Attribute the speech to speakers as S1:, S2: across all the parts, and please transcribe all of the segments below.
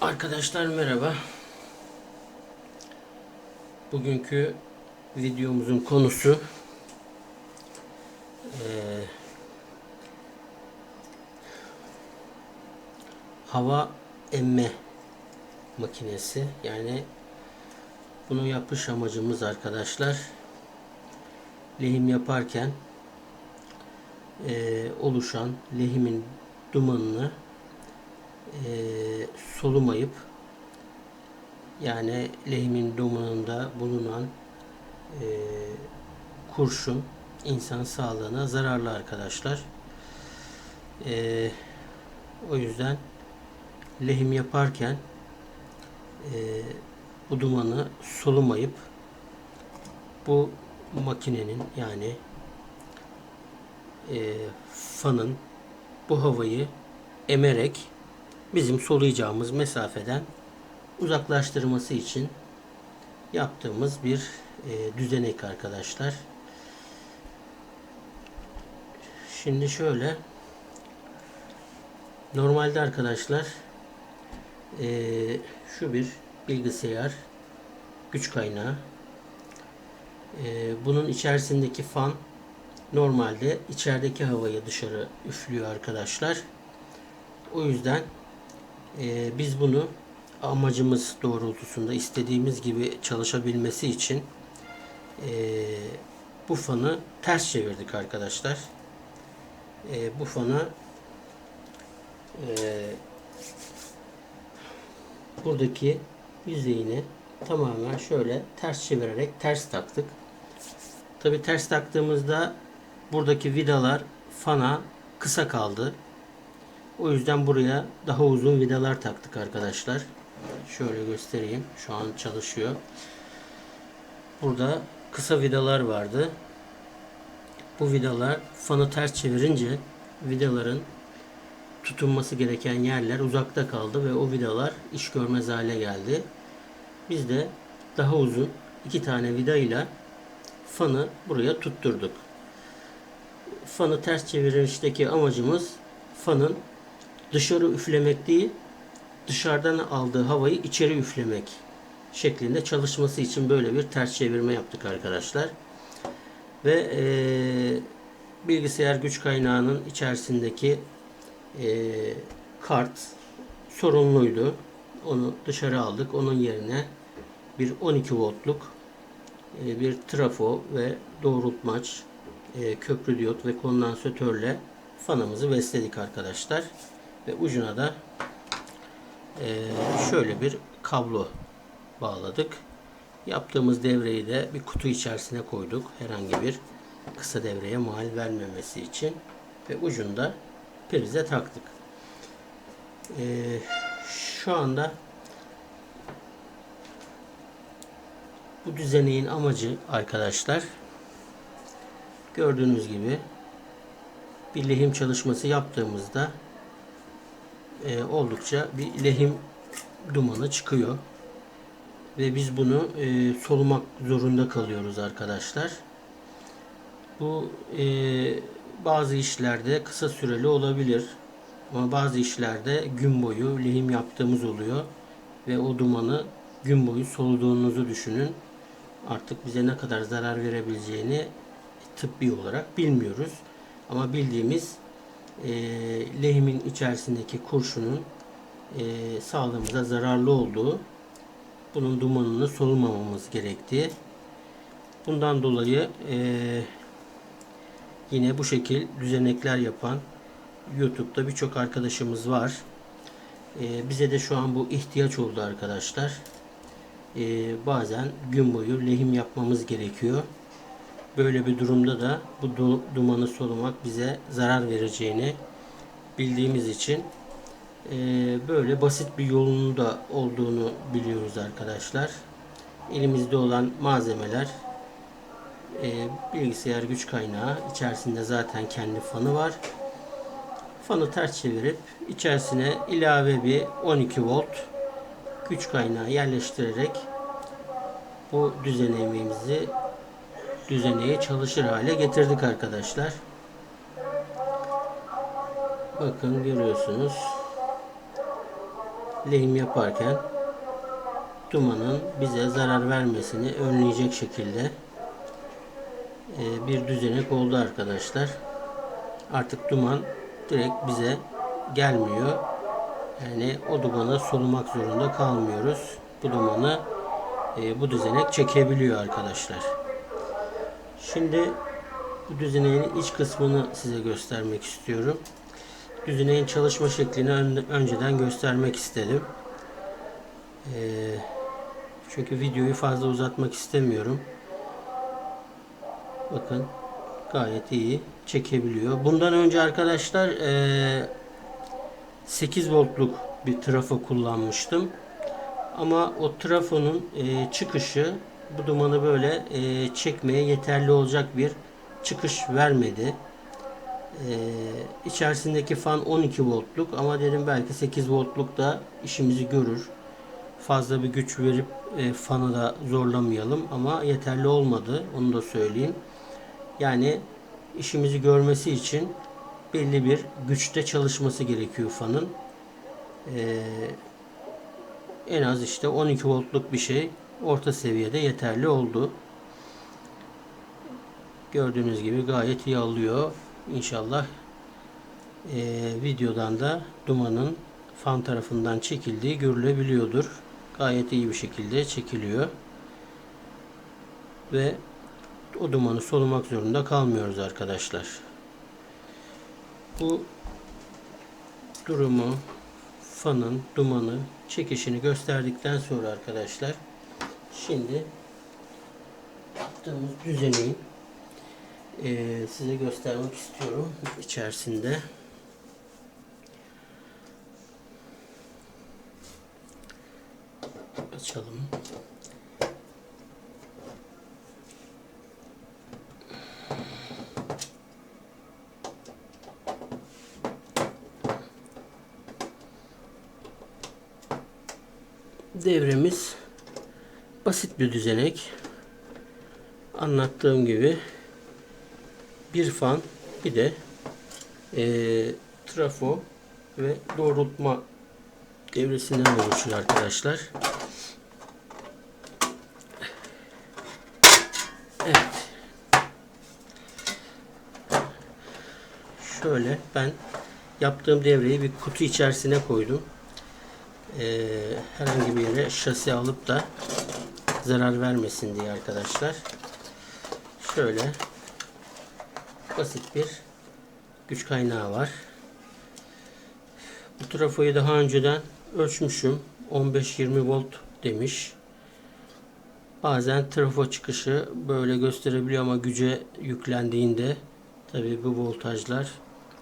S1: Arkadaşlar merhaba. Bugünkü videomuzun konusu eee, hava emme makinesi. Yani bunu yapış amacımız arkadaşlar lehim yaparken eee, oluşan lehimin dumanını e, solumayıp yani lehimin dumanında bulunan e, kurşun insan sağlığına zararlı arkadaşlar. E, o yüzden lehim yaparken e, bu dumanı solumayıp bu makinenin yani e, fanın bu havayı emerek bizim soluyacağımız mesafeden uzaklaştırması için yaptığımız bir e, düzenek arkadaşlar. Şimdi şöyle normalde arkadaşlar e, şu bir bilgisayar güç kaynağı e, bunun içerisindeki fan normalde içerideki havayı dışarı üflüyor arkadaşlar. O yüzden e, biz bunu amacımız doğrultusunda istediğimiz gibi çalışabilmesi için e, bu fanı ters çevirdik arkadaşlar. E, bu fanı buradaki yüzeyini tamamen şöyle ters çevirerek ters taktık. Tabi ters taktığımızda buradaki vidalar fana kısa kaldı. O yüzden buraya daha uzun vidalar taktık arkadaşlar. Şöyle göstereyim. Şu an çalışıyor. Burada kısa vidalar vardı. Bu vidalar fanı ters çevirince vidaların tutunması gereken yerler uzakta kaldı ve o vidalar iş görmez hale geldi. Biz de daha uzun iki tane vida ile fanı buraya tutturduk. Fanı ters çevirişteki amacımız fanın dışarı üflemek değil, dışarıdan aldığı havayı içeri üflemek şeklinde çalışması için böyle bir ters çevirme yaptık arkadaşlar. Ve e, bilgisayar güç kaynağının içerisindeki e, kart sorunluydu. Onu dışarı aldık. Onun yerine bir 12 voltluk e, bir trafo ve doğrultmaç, e, köprü diyot ve kondansatörle fanımızı besledik arkadaşlar ve ucuna da e, şöyle bir kablo bağladık. Yaptığımız devreyi de bir kutu içerisine koyduk. Herhangi bir kısa devreye mal vermemesi için ve ucunda prize taktık. E, şu anda bu düzeneğin amacı arkadaşlar gördüğünüz gibi bir lehim çalışması yaptığımızda e, oldukça bir lehim dumanı çıkıyor. Ve biz bunu e, solumak zorunda kalıyoruz arkadaşlar. Bu e, bazı işlerde kısa süreli olabilir. Ama bazı işlerde gün boyu lehim yaptığımız oluyor. Ve o dumanı gün boyu soluduğunuzu düşünün. Artık bize ne kadar zarar verebileceğini tıbbi olarak bilmiyoruz. Ama bildiğimiz e, lehimin içerisindeki kurşunun e, sağlığımıza zararlı olduğu, bunun dumanını solumamamız gerektiği. Bundan dolayı e, yine bu şekil düzenekler yapan YouTube'da birçok arkadaşımız var. E, bize de şu an bu ihtiyaç oldu arkadaşlar. E, bazen gün boyu lehim yapmamız gerekiyor. Böyle bir durumda da bu du dumanı solumak bize zarar vereceğini bildiğimiz için e, böyle basit bir yolunu da olduğunu biliyoruz arkadaşlar. Elimizde olan malzemeler e, bilgisayar güç kaynağı içerisinde zaten kendi fanı var. Fanı ters çevirip içerisine ilave bir 12 volt güç kaynağı yerleştirerek bu düzeneğimizi düzeneyi çalışır hale getirdik arkadaşlar. Bakın görüyorsunuz. lehim yaparken dumanın bize zarar vermesini önleyecek şekilde e, bir düzenek oldu arkadaşlar. Artık duman direkt bize gelmiyor. Yani o dumanı solumak zorunda kalmıyoruz. Bu dumanı e, bu düzenek çekebiliyor arkadaşlar. Şimdi bu düzeneğin iç kısmını size göstermek istiyorum. Düzeneğin çalışma şeklini ön- önceden göstermek istedim. E, çünkü videoyu fazla uzatmak istemiyorum. Bakın gayet iyi çekebiliyor. Bundan önce arkadaşlar e, 8 voltluk bir trafo kullanmıştım. Ama o trafonun e, çıkışı bu dumanı böyle e, çekmeye yeterli olacak bir çıkış vermedi. E, içerisindeki fan 12 voltluk ama dedim belki 8 voltluk da işimizi görür. Fazla bir güç verip e, fanı da zorlamayalım ama yeterli olmadı. Onu da söyleyeyim. Yani işimizi görmesi için belli bir güçte çalışması gerekiyor fanın. Ee, en az işte 12 voltluk bir şey orta seviyede yeterli oldu. Gördüğünüz gibi gayet iyi alıyor. İnşallah ee, videodan da dumanın fan tarafından çekildiği görülebiliyordur. Gayet iyi bir şekilde çekiliyor. Ve o dumanı solumak zorunda kalmıyoruz arkadaşlar. Bu durumu fanın dumanı çekişini gösterdikten sonra arkadaşlar şimdi yaptığımız düzeneyi eee, size göstermek istiyorum içerisinde açalım. Devremiz basit bir düzenek. Anlattığım gibi bir fan bir de eee, trafo ve doğrultma devresinden oluşuyor arkadaşlar. Evet. Şöyle ben yaptığım devreyi bir kutu içerisine koydum. Ee, herhangi bir yere şasi alıp da zarar vermesin diye arkadaşlar. Şöyle basit bir güç kaynağı var. Bu trafoyu daha önceden ölçmüşüm. 15-20 volt demiş. Bazen trafo çıkışı böyle gösterebiliyor ama güce yüklendiğinde tabi bu voltajlar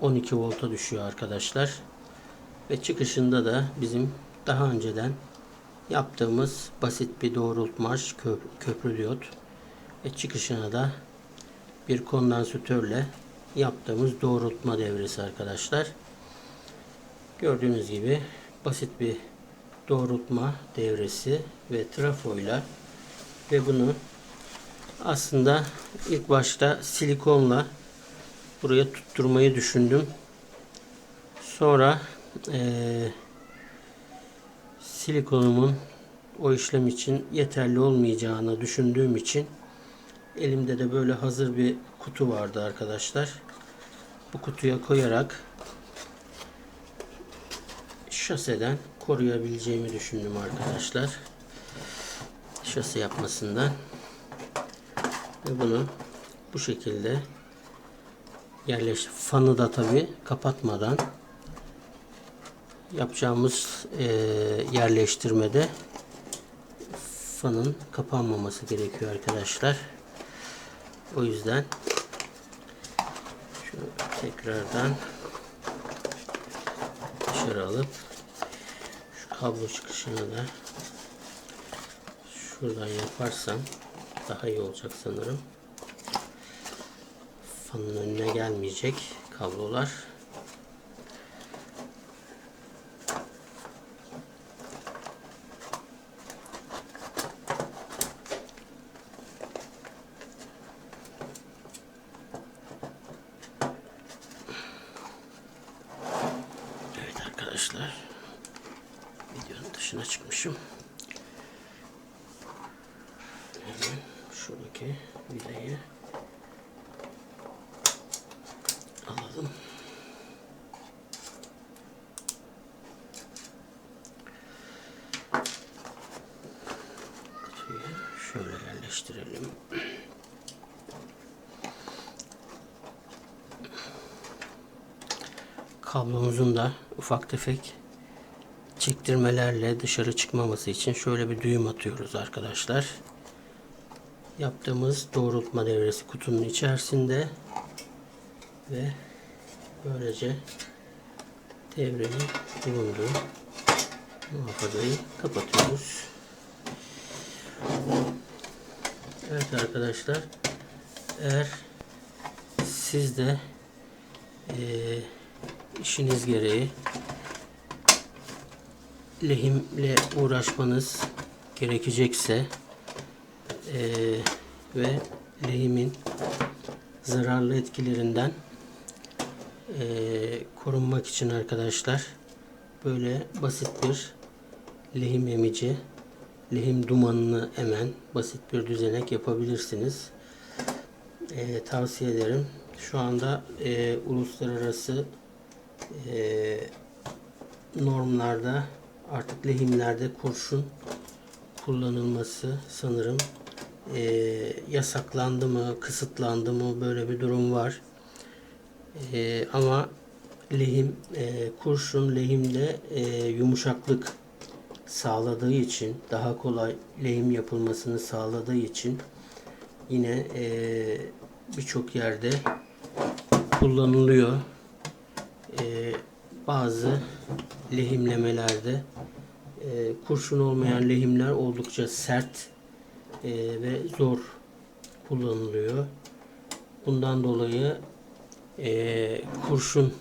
S1: 12 volta düşüyor arkadaşlar. Ve çıkışında da bizim daha önceden yaptığımız basit bir doğrultmaç köp köprü diyot ve çıkışına da bir kondansatörle yaptığımız doğrultma devresi arkadaşlar. Gördüğünüz gibi basit bir doğrultma devresi ve trafoyla ve bunu aslında ilk başta silikonla buraya tutturmayı düşündüm. Sonra eee silikonumun o işlem için yeterli olmayacağını düşündüğüm için elimde de böyle hazır bir kutu vardı arkadaşlar. Bu kutuya koyarak şaseden koruyabileceğimi düşündüm arkadaşlar. Şase yapmasından. Ve bunu bu şekilde yerleş fanı da tabi kapatmadan yapacağımız e, yerleştirmede fanın kapanmaması gerekiyor arkadaşlar. O yüzden şunu tekrardan dışarı alıp şu kablo çıkışını da şuradan yaparsam daha iyi olacak sanırım. Fanın önüne gelmeyecek kablolar. Evet arkadaşlar. Videonun dışına çıkmışım. Hemen şuradaki vidayı alalım. Kablomuzun da ufak tefek çektirmelerle dışarı çıkmaması için şöyle bir düğüm atıyoruz arkadaşlar. Yaptığımız doğrultma devresi kutunun içerisinde ve böylece devrenin bulunduğu muhafazayı kapatıyoruz. Evet arkadaşlar eğer siz de eee işiniz gereği lehimle uğraşmanız gerekecekse eee, ve lehimin zararlı etkilerinden eee, korunmak için arkadaşlar böyle basit bir lehim emici lehim dumanını emen basit bir düzenek yapabilirsiniz. Eee, tavsiye ederim. Şu anda eee, uluslararası eee, normlarda artık lehimlerde kurşun kullanılması sanırım eee, yasaklandı mı, kısıtlandı mı böyle bir durum var. Eee, ama lehim, eee, kurşun lehimde eee, yumuşaklık sağladığı için, daha kolay lehim yapılmasını sağladığı için yine eee, birçok yerde kullanılıyor. Eee, bazı lehimlemelerde eee, kurşun olmayan lehimler oldukça sert eee, ve zor kullanılıyor. Bundan dolayı eee, kurşun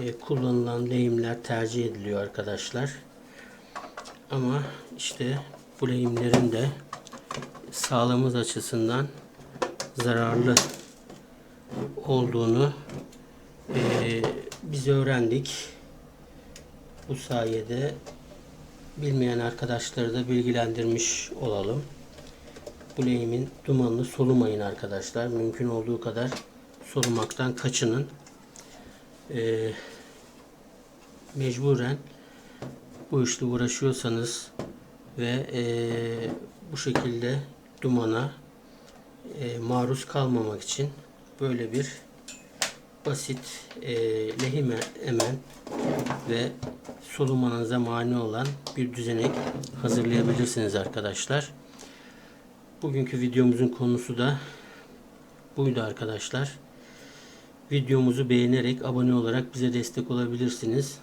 S1: eee, kullanılan lehimler tercih ediliyor arkadaşlar. Ama işte bu lehimlerin de sağlığımız açısından zararlı olduğunu eee, biz öğrendik. Bu sayede bilmeyen arkadaşları da bilgilendirmiş olalım. Bu lehimin dumanını solumayın arkadaşlar. Mümkün olduğu kadar solumaktan kaçının. Eee, mecburen bu işle uğraşıyorsanız ve eee, bu şekilde dumana eee, maruz kalmamak için böyle bir basit eee lehim emen ve solumanıza mani olan bir düzenek hazırlayabilirsiniz arkadaşlar. Bugünkü videomuzun konusu da buydu arkadaşlar. Videomuzu beğenerek abone olarak bize destek olabilirsiniz.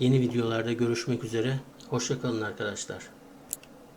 S1: Yeni videolarda görüşmek üzere. Hoşçakalın arkadaşlar.